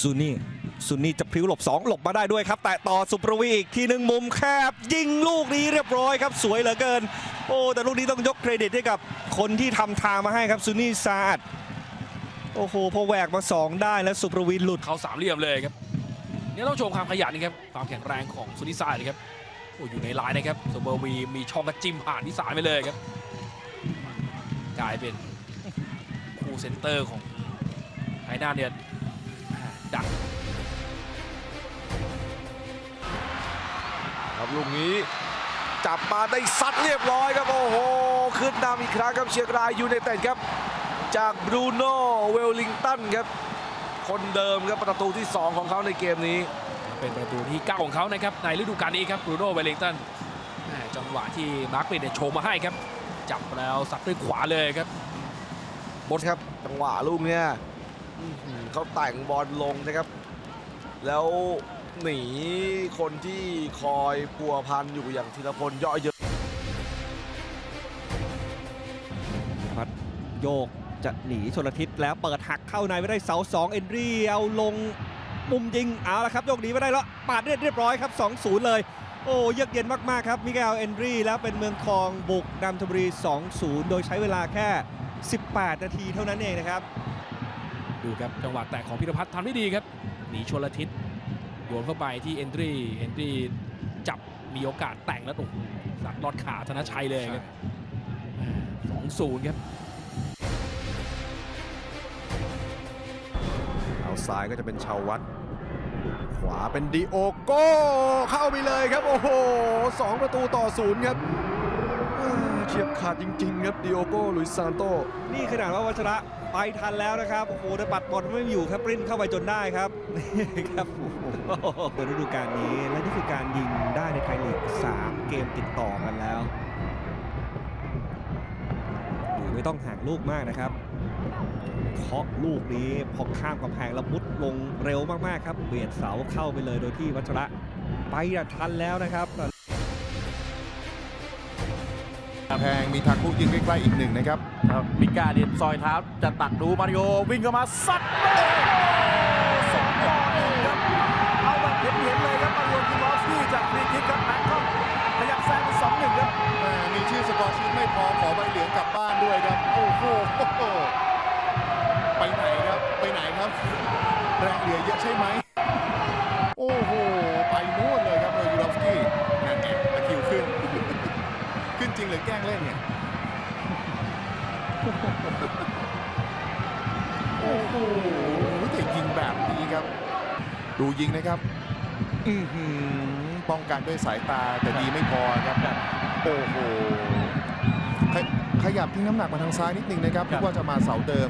ซูนี่ซูนี่จะพลิ้วหลบ 2 หลบมาได้ด้วยครับ แต่ต่อสุประวีอีกทีหนึ่งมุมแคบ ยิงลูกนี้เรียบร้อยครับ สวยเหลือเกิน โอ้ แต่ลูกนี้ต้องยกเครดิตให้กับคนที่ทำทางมาให้ครับซูนี่ซาดโอ้โหพอแหวกมา 2 ได้แล้วสุประวีหลุดเขาสามเหลี่ยมเลยครับเนี่ยต้องชมความขยันนะครับความแข็งแรงของสุนิสายนะครับโอ้อยู่ในลายนะครับสมเบอร์วีมีช่องกระจิ้มผ่านที่สายไปเลยครับกลายเป็นคู่เซนเตอร์ของไทยนาเนี่ย ดักครับลูกนี้จับมาได้ซัดเรียบร้อยครับโอ้โหขึ้นนำอีกครั้งครับเชียงรายยูไนเต็ดครับ จากบรูโน่เวลลิงตันครับ คนเดิมครับประตูที่ 2 ของเขาในเกมนี้ เป็นประตูที่เก้าของเขานะครับในฤดูกาลนี้ครับบรูโน่เวลลิงตันแหม่จังหวะที่มาร์คปินเนี่ยโชว์มาให้ครับ จับแล้วสัดด้วยขวาเลยครับบดครับจังหวะลูกเนี้ยอื้อหือ เขาแต่งบอลลงนะครับ แล้วหนีคนที่คอยปัวพันอยู่อย่างธีรพลย่อเยอะพัดโยกจะหนีชนทิศแล้วเปิดหักเข้าในไม่ได้เสาสองเอนรีเอาลงมุมยิงเอาละครับโยกหนีไม่ได้แล้วปาดเรียบเรียบร้อยครับ 2-0 เลย โอ้เยือกเย็นมาก ๆ ครับ มิเกลเอนรีแล้วเป็นเมืองทองบุกนำธนบุรี 2-0 โดยใช้เวลาแค่ 18 นาทีเท่านั้นเองนะครับ ดูครับจังหวะแตะของพิรพัฒน์ทำได้ดีครับหนีชนละทิศโยนเข้าไปที่เอนทรีเอนทรีจับมีโอกาสแต่งแล้วโอ้โหสัดลอดขาธนชัยเลยครับสองศูนย์ครับเอาซ้ายก็จะเป็นชาววัด ขวาเป็นดิโอโก้เข้าไปเลยครับ โอ้โหสองประตูต่อศูนย์ครับอ่าเฉียบขาดจริง ๆ ครับดิโอโก้ลุยซานโต นี่ขนาดว่าวัชระ ไปทันแล้วนะครับโอ้โหแต่ปัดบอลไม่อยู่ครับปริ้นเข้าไปจนได้ครับนี่ครับโอ้โหเปิดฤดูกาลนี้และนี่คือการยิงได้ในไทยลีก3 เกมติดต่อกันแล้วดูไม่ต้องห่างลูกมากนะครับเคาะลูกนี้พอข้ามกำแพงแล้วมุดลงเร็วมากๆครับเบียดเสาเข้าไปเลยโดยที่วัชระไปอะทันแล้วนะครับ แพงมีทางคุกยิงใกล้ๆอีกหนึ่งนะครับครับมิก้าเดินซอยเท้าจะตักดูมาริโอวิ่งเข้ามาซัดโอ้สองต่อหนึ่งครับเอาแบบเห็นๆเลยครับมาริโอกิมอฟสกี้จากฟรีคิกครับแม็กคอมขยับแซงเป็นสองหนึ่งครับแหม่มีชื่อสกอร์ชีตไม่พอขอใบเหลืองกลับบ้านด้วยครับโอ้โหไปไหนครับไปไหนครับแรงเหลือเยอะใช่ไหมโอ้โห ไปนู่นเลยครับเลยยูรอฟสกี้นั่นไงตะคริวขึ้น ขึ้นจริ งหรือแกล้งเล่นเนี่ยโอ้โหแต่ยิงแบบนี้ครับ ดูยิงนะครับอือหือป้องกันด้วยสายตาแต่ดีไม่พอครับโอ้โหขยขยับทิ้งน้ำหนักมาทางซ้ายนิดนึงนะครับนึกว่าจะมาเสาเดิม